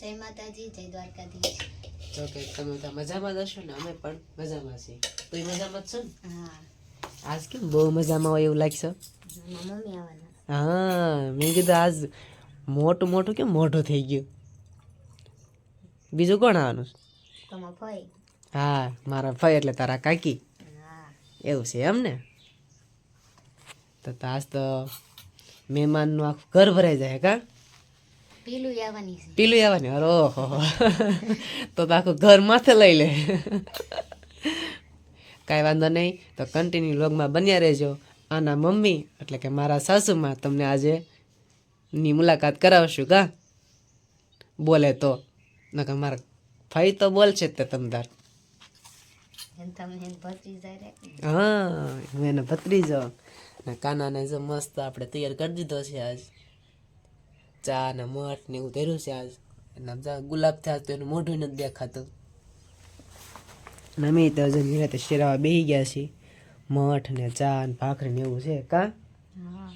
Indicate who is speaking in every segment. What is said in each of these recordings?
Speaker 1: જય માતાજી જય દ્વારકાધીશ.
Speaker 2: તો કે તમે તો મજામાં હશો ને? અમે પણ મજામાં છીએ. તું મજામાં જ છો ને?
Speaker 1: હા.
Speaker 2: આજ કેમ બહુ મજામાં હોય એવું લાગશે?
Speaker 1: મમ્મી આવવાના.
Speaker 2: હા મેં કીધું આજ મોટું મોટું કેમ મોઢું થઈ ગયું? બીજું કોણ આવવાનું હા મારા ભાઈ એટલે તારા કાકી. એવું છે એમ ને? તો તો આજ તો મહેમાનનું આખું ઘર ભરાઈ જાય કા?
Speaker 1: પીલું આવવાની છે.
Speaker 2: પીલું આવવાની અરે ઓહો. તો તો આખું ઘર માથે લઈ લે. કાંઈ વાંધો નહીં તો કન્ટિન્યુ લોગમાં બન્યા રહેજો. આના મમ્મી એટલે કે મારા સાસુમાં તમને આજે ની મુલાકાત કરાવશું કા બોલે તો. નકર મારા ફાઈ તો બોલશે તે તમદાર.
Speaker 1: હા તમને એને ભત્રી
Speaker 2: હા હું એને ભત્રીજો. ને કાનાને જો મસ્ત આપણે તૈયાર કરી દીધો છે આજ. ચા ને મઠ ને એવું ધર્યું છે આજ. એટલે બધા ગુલાબ થયા તો એનું મોઢું નથી દેખાતું. નમી અમે તો હજુ નિરાતે શેરાવા બેસી ગયા છીએ મઠ ને ચા ને ભાખરી ને એવું છે કા?
Speaker 1: હા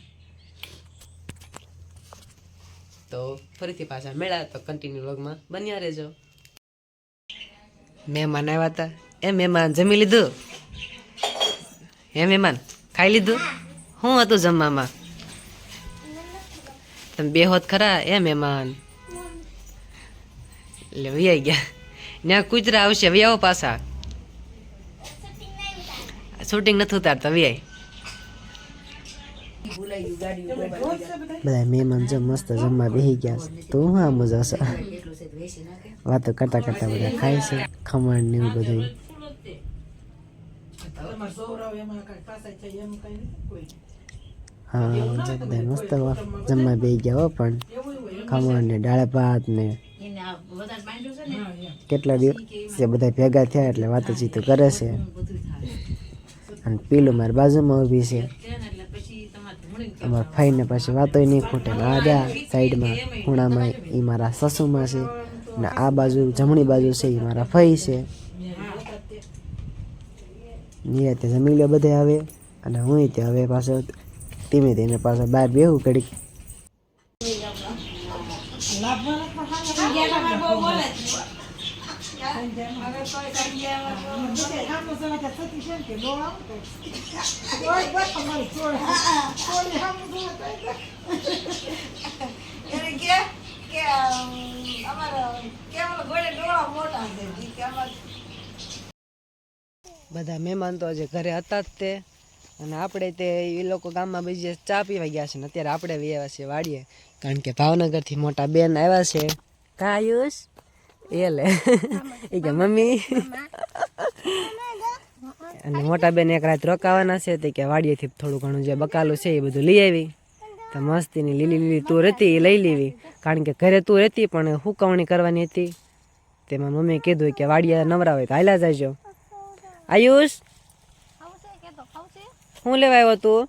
Speaker 2: તો ફરીથી પાછા મેળા તો કન્ટિન્યુ વ્લોગમાં બન્યા રહેજો. મહેમાન આવ્યા હતા એ મહેમાન જમી લીધું? હે મહેમાન ખાઈ લીધું? શું હતું જમવામાં? તમે બે હોત ખરા એ મહેમાન એટલે વૈયા ગયા ત્યાં કૂતરા આવશે વ્યાવો પાછા શૂટિંગ નથી ઉતારતા વ્યાય બધા મહેમાન જો મસ્ત જમવા બેસી ગયા છે તો હું આ મજા છે વાતો કરતા કરતા બધા ખાય છે ખમણ ને એવું બધું હા મસ્ત જમવા બે ગયા પણ ખમણ ને દાળ ભાત ને કેટલા દિવસ બધા ભેગા થયા એટલે વાતચીત કરે છે. અને પેલું મારી બાજુમાં ઊભી છે. અમારા ફાઈને પાછી વાતોય નહીં ખૂટે. આ રહ્યા સાઈડમાં ખૂણામાં એ મારા સસુમાં છે ને આ બાજુ જમણી બાજુ છે એ મારા ફઈ છે. નિયતે જમી લે બધે આવે અને હું ત્યાં હવે પાછો ધીમે ધીમે પાછો બહાર બેહું ઘડીક
Speaker 3: એને કે કે અમારા કેવલ ગોળે ડોળા મોટા છે ઈ કે અમાર
Speaker 2: બધા મહેમાન તો હજી ઘરે હતા જ તે. અને આપણે તે એ લોકો ગામમાં બીજે ચા પીવા ગયા છે ને, અત્યારે આપણે બી આવ્યા છીએ વાડીએ. કારણ કે ભાવનગરથી મોટા બેન આવ્યા છે. કાયુસ? એ લે એ કે, મમ્મી. અને મોટા બેન એક રાત રોકાવાના છે, તે કે વાડીએથી થોડું ઘણું જે બકાલું છે એ બધું લઈ આવી. તો મસ્તીની લીલી લીલી તું હતી એ લઈ લેવી. કારણ કે ઘરે તુર હતી, પણ હુકવણી કરવાની હતી. તેમાં મમ્મીએ કીધું કે વાડીએ નવરા હોય તો હાલ્યા જાયજો આયુષ શું લેવા આવ્યો તું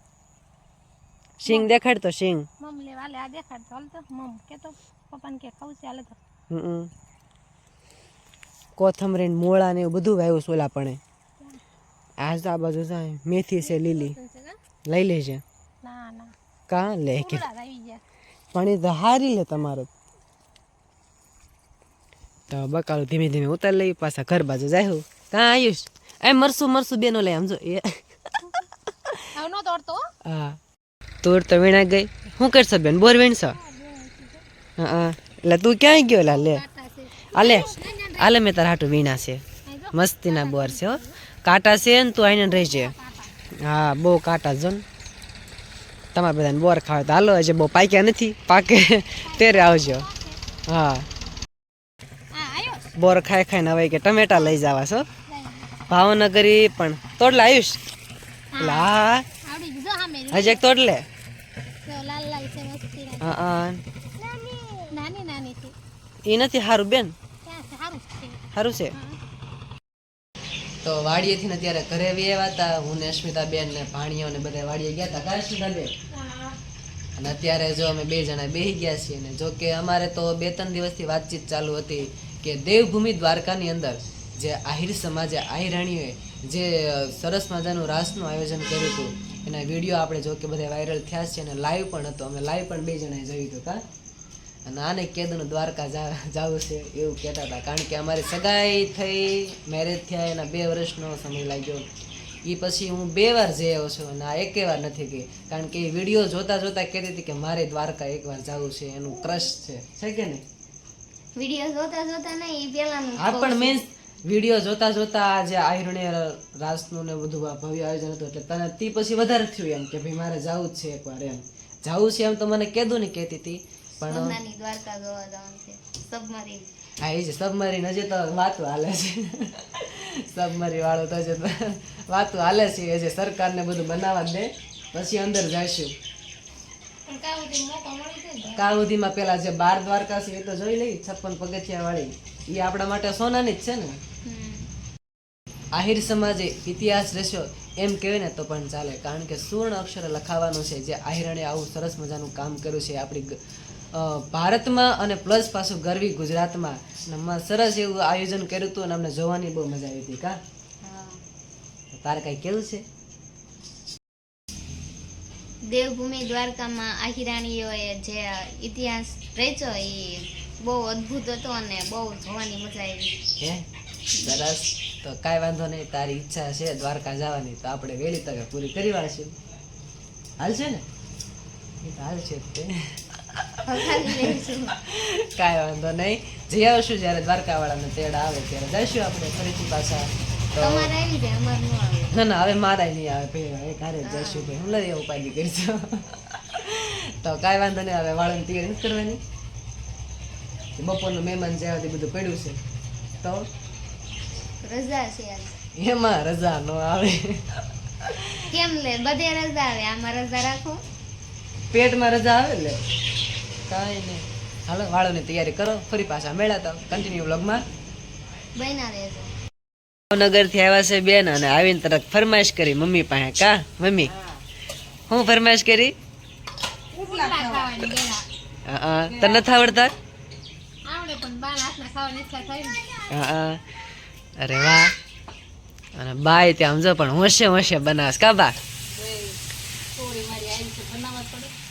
Speaker 2: સિંગ દેખાડ તો સિંગ
Speaker 4: મમ લેવા લે આ દેખાડ તો હાલ તો. મમ કે તો પપ્પાને કે ખાવું છે હાલે તો.
Speaker 2: હમ કોથમરી ને મૂળા ને એવું બધું વાવ્યું સોલા પણ આજ આ બાજુ જાય મેથી છે લીલી. લઈ લેજે.
Speaker 4: ના ના.
Speaker 2: કા? લે કે. પાણી તો હારી લે તમારું. તો બકાલો ધીમે ધીમે ઉતાર લઈ પાછા ઘર બાજુ જાય હું. કાં આયુષ? એ મરસું મરસું બેનો આમ સમજો એ.
Speaker 4: તોડતો હો.
Speaker 2: હા. તુર તો વીણા ગઈ. શું કરશો બેન? બોર વીણશો? હા હા. એટલે તું ક્યાંય ગયો લા. લે. આલે આલે મેં તારા હાટું વીણા છે. મસ્તીના બોર છે હો. કાંટા છે ને તું આઈને રહેજે. હા બહુ કાંટા જો ને. તમારે બધાને બોર ખાવે તો હાલો હજી બહુ પાક્યા નથી. પાકે. તેરે આવજો. હા.
Speaker 4: હા
Speaker 2: બોર ખાઈ ખાઈને હવે કે ટમેટા લઈ જવા છો ભાવનગરી પણ. તોડલા આયુષ? એટલે હા
Speaker 4: આવડી ગયું જો સામે
Speaker 2: હજી એક તોડલે
Speaker 4: જો લાલ લાલ છે મસ્તી
Speaker 2: હા હા.
Speaker 4: નાની નાની છે
Speaker 2: એ નથી સારું બેન?
Speaker 4: છે? સારું છે.
Speaker 2: તો વાડીએથી ને ત્યારે ઘરે બી આવ્યા હતા. હું ને અસ્મિતા બેન ને ભાણીઓ ને બધા વાડીએ ગયા હતા. કા અસ્મિતા બેન અને અત્યારે જો અમે બે જણા બેસી ગયા છીએ ને જો કે અમારે તો બે ત્રણ દિવસથી વાતચીત ચાલુ હતી કે દેવભૂમિ દ્વારકાની અંદર જે આહિર સમાજે આહિરાણીઓએ જે સરસ મજાનું રાસનું આયોજન કર્યું હતું એના વીડિયો આપણે જો કે બધા વાયરલ થયા છે અને લાઈવ પણ હતો. અમે લાઈવ પણ બે જણાએ જોયું હતું કા. અને આને કેદનું દ્વારકા જાવું છે એવું કહેતા હતા. કારણ કે અમારી સગાઈ થઈ મેરેજ થયા એના બે વર્ષનો સમય લાગ્યો. એ પછી હું બે વાર જઈ આવ્યો છું અને આ એકે વાર નથી ગઈ. કારણ કે એ વીડિયો જોતા જોતા કહેતી હતી કે મારે દ્વારકા એકવાર જવું છે એનું ક્રશ છે. છે કે નહીં?
Speaker 1: વીડિયો જોતા જોતા નહીં એ પહેલાનું
Speaker 2: હા પણ મીન્સ વીડિયો જોતા જોતા જે આહિરણીય રાસનું ને બધું ભવ્ય આયોજન હતું એટલે તને તી પછી વધારે થયું એમ કે ભાઈ મારે જવું જ છે એકવાર એમ. જવું છે એમ તો મને કીધું ને કહેતી હતી પણ
Speaker 1: દ્વારકા જોવા જવાનું છે. સબમરીન.
Speaker 2: હા એ જ સબમરીન હજી તો વાતો હાલે છે. સબમરી વાળો તો હજી વાતું હાલે છે એ જે સરકારને બધું બનાવવા દે પછી અંદર જઈશું. કાળુધીમાં પેલા જે બાર દ્વારકા છે એ તો જોઈ લઈ છપ્પન પગથિયા વાળી. એ આપણા માટે સોનાની જ છે ને. આહિર સમાજે ઇતિહાસ રહેશો એમ કહેવાય ને તો પણ ચાલે. કારણ કે સુવર્ણ અક્ષરે લખાવાનું છે જે આહિરણે આવું સરસ મજાનું કામ કર્યું છે આપણી ભારતમાં અને પ્લસ પાછું ગરવી ગુજરાતમાં. અને સરસ એવું આયોજન કર્યું હતું અને અમને જોવાની બહુ મજા આવી હતી કા?
Speaker 1: હા.
Speaker 2: તારે કઈ કેવું છે?
Speaker 1: દેવભૂમિ દ્વારકામાં આહિરાણીઓએ જે ઇતિહાસ રચ્યો એ બહુ અદ્ભુત હતો અને બહુ જોવાની મજા આવી.
Speaker 2: હે? સરસ. તો કાંઈ વાંધો નહીં તારી ઈચ્છા છે દ્વારકા જવાની તો આપણે વહેલી તકે પૂરી કરી વાળશું. હાલશે ને? એ તો હાલશે તે. કાંઈ વાંધો નહીં. જઈ આવશું જ્યારે દ્વારકાવાળાને તેડ આવે ત્યારે જઈશું આપણે ફરીથી પાછા.
Speaker 1: ન
Speaker 2: ના હવે મારા નહીં આવે ભાઈ એક હારે જઈશું ભાઈ. હું લઈ ઉપાધિ કરીશું તો કાંઈ વાંધો નહીં હવે વાળાની તૈયારી નથી કરવાની. બપોરનું મહેમાન જે આવે તે બધું પડ્યું છે. તો
Speaker 1: રજા છે આજ
Speaker 2: એમાં રજા ન આવે.
Speaker 1: કેમ લે? બધે રજા આવે. આમાં રજા રાખો.
Speaker 2: પેટમાં રજા આવે લે. કાંઈ નહીં. હાલો વાળોની તૈયારી કરો. ફરી પાછા મેળાતા કન્ટિન્યુ વ્લોગમાં
Speaker 1: બન્યા રહેજો.
Speaker 2: ભાવનગરથી આવ્યા છે બેન અને આવીને તરત ફરમાઈશ કરી મમ્મી પાસે. કા? મમ્મી? હું ફરમાઈશ કરી. તને નથી આવડતા? હા, હા. અરે વાહ. અને બાય ત્યાં સમજો, પણ હોશે હોશે બનાવશ કા બા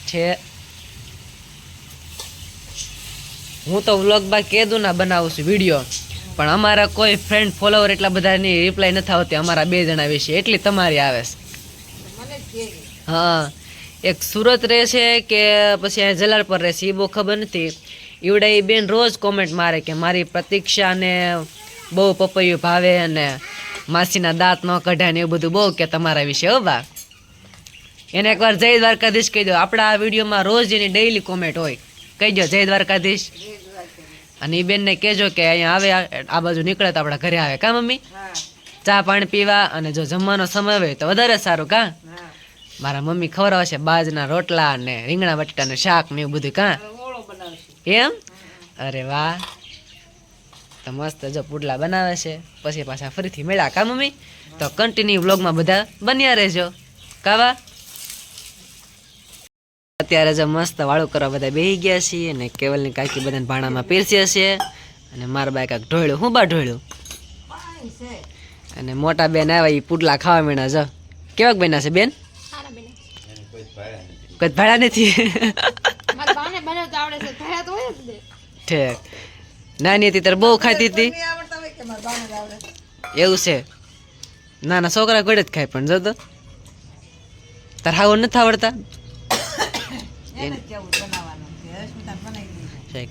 Speaker 3: છે.
Speaker 2: હું તો વ્લોગ બા કેદું ના બનાવું છું વીડિયો. પણ અમારા કોઈ ફ્રેન્ડ ફોલોવર એટલા બધાની રિપ્લાય નથી આવતી, અમારા બે જણા વિશે. એટલી તમારી આવે છે. હા. એક સુરત રહે છે કે પછી અહીંયા જલાલ પર રહે છે એ બહુ ખબર નથી. એવડે એ બેન રોજ કોમેન્ટ મારે કે મારી પ્રતીક્ષાને બહુ પપૈયું ભાવે અને માસીના દાંત ન કઢાય ને એવું બધું બહુ કે તમારા વિશે હો બા. એને એકવાર જય દ્વારકાધીશ કહી દો. આપણા આ વિડીયોમાં રોજ એની ડેઈલી કોમેન્ટ હોય. કહી દો જય દ્વારકાધીશ. અને એ બેનને કહેજો કે અહીંયા આવે આ- બાજુ નીકળે તો આપણા ઘરે આવે. કા મમ્મી? ચા પાણી પીવા અને જો જમવાનો સમય હોય તો વધારે સારું કા? મારા મમ્મી ખવડાવશે બાજના રોટલા ને રીંગણા બટાટાનું શાક ને એવું બધું કાં? એમ? અરે વાહ. તો મસ્ત જો પુડલા બનાવે છે. પછી પાછા ફરીથી મેળા કા મમ્મી? તો કન્ટિન્યુ વ્લોગમાં બધા બન્યા રહેજો. કાવા? અત્યારે જો મસ્ત વાળું કરવા બધા બેહી ગયા છીએ અને કેવલની કાકી બધાને ભાણામાં પીરસ્યા છે. અને મારા બાઈ કાંક ઢોળ્યું. હું બા ઢોળ્યું? અને મોટા બેન આવ્યા એ પુડલા ખાવા મીણા. જો. કેવાક બન્યા છે બેન?
Speaker 4: કદ
Speaker 2: કોઈ ભાડા નથી. ઠીક. નાની હતી ત્યારે બહુ ખાતી હતી. એવું છે. ના ના છોકરા ગળે જ ખાય પણ જો તો. તાર હાવ નથી આવડતા?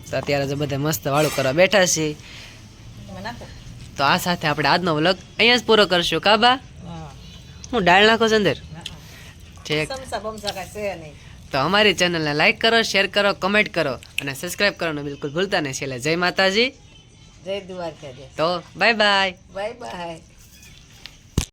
Speaker 2: તો અત્યારે જો બધા મસ્ત વાળું કરવા બેઠા છીએ તો આ સાથે આપણે આજનો વ્લોગ અહીંયા જ પૂરો કરશું કાબા
Speaker 3: હું.
Speaker 2: ડાળ નાખો છે અંદર? ઠીક. તો અમારી ચેનલને લાઈક કરો શેર કરો કમેન્ટ કરો અને સબસ્ક્રાઈબ કરવાનું બિલકુલ ભૂલતા નહીં. છેલ્લે જય માતાજી.
Speaker 3: જય દ્વારકા
Speaker 2: તો બાય બાય
Speaker 3: બાય બાય